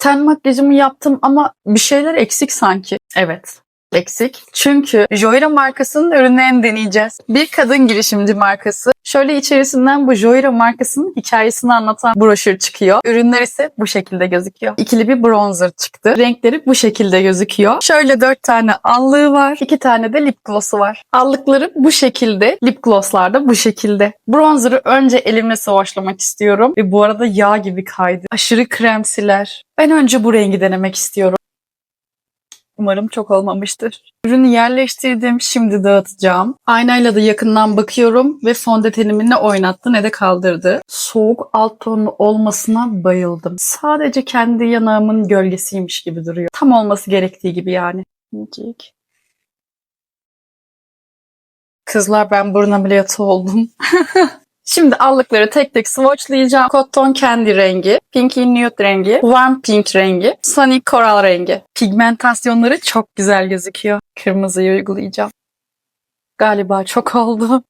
Ten makyajımı yaptım ama bir şeyler eksik sanki. Evet. Eksik. Çünkü Joyra markasının ürünlerini deneyeceğiz. Bir kadın girişimci markası. Şöyle içerisinden bu Joyra markasının hikayesini anlatan broşür çıkıyor. Ürünler ise bu şekilde gözüküyor. İkili bir bronzer çıktı. Renkleri bu şekilde gözüküyor. Şöyle dört tane allığı var. iki tane de lip gloss'u var. Allıkları bu şekilde. Lip gloss'lar da bu şekilde. Bronzer'ı önce elimle savaşlamak istiyorum. Ve bu arada yağ gibi kaydı. Aşırı kremsiler. Ben önce bu rengi denemek istiyorum. Umarım çok olmamıştır. Ürünü yerleştirdim. Şimdi dağıtacağım. Aynayla da yakından bakıyorum ve fondötenimi ne oynattı ne de kaldırdı. Soğuk alt tonlu olmasına bayıldım. Sadece kendi yanağımın gölgesiymiş gibi duruyor. Tam olması gerektiği gibi yani. Minicik. Kızlar ben burun ameliyatı oldum. Şimdi allıkları tek tek swatchlayacağım. Cotton Candy rengi, Pinky Nude rengi, Warm Pink rengi, Sunny Coral rengi. Pigmentasyonları çok güzel gözüküyor. Kırmızıyı uygulayacağım. Galiba çok oldu.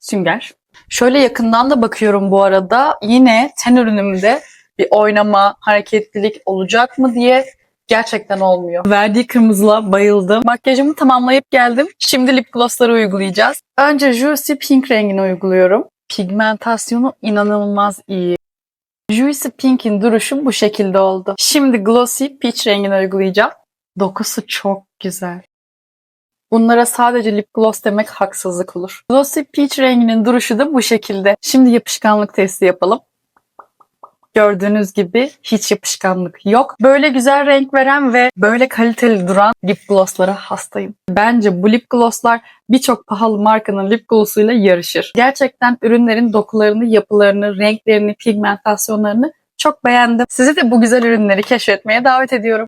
Sünger. Şöyle yakından da bakıyorum bu arada. Yine ten ürünümde bir oynama, hareketlilik olacak mı diye gerçekten olmuyor. Verdiği kırmızılığa bayıldım. Makyajımı tamamlayıp geldim. Şimdi lip glossları uygulayacağız. Önce Juicy Pink rengini uyguluyorum. Pigmentasyonu inanılmaz iyi. Juicy Pink'in duruşu bu şekilde oldu. Şimdi Glossy Peach rengini uygulayacağım. Dokusu çok güzel. Bunlara sadece lip gloss demek haksızlık olur. Glossy Peach renginin duruşu da bu şekilde. Şimdi yapışkanlık testi yapalım. Gördüğünüz gibi hiç yapışkanlık yok. Böyle güzel renk veren ve böyle kaliteli duran lip glosslara hastayım. Bence bu lip glosslar birçok pahalı markanın lip glossuyla yarışır. Gerçekten ürünlerin dokularını, yapılarını, renklerini, pigmentasyonlarını çok beğendim. Sizi de bu güzel ürünleri keşfetmeye davet ediyorum.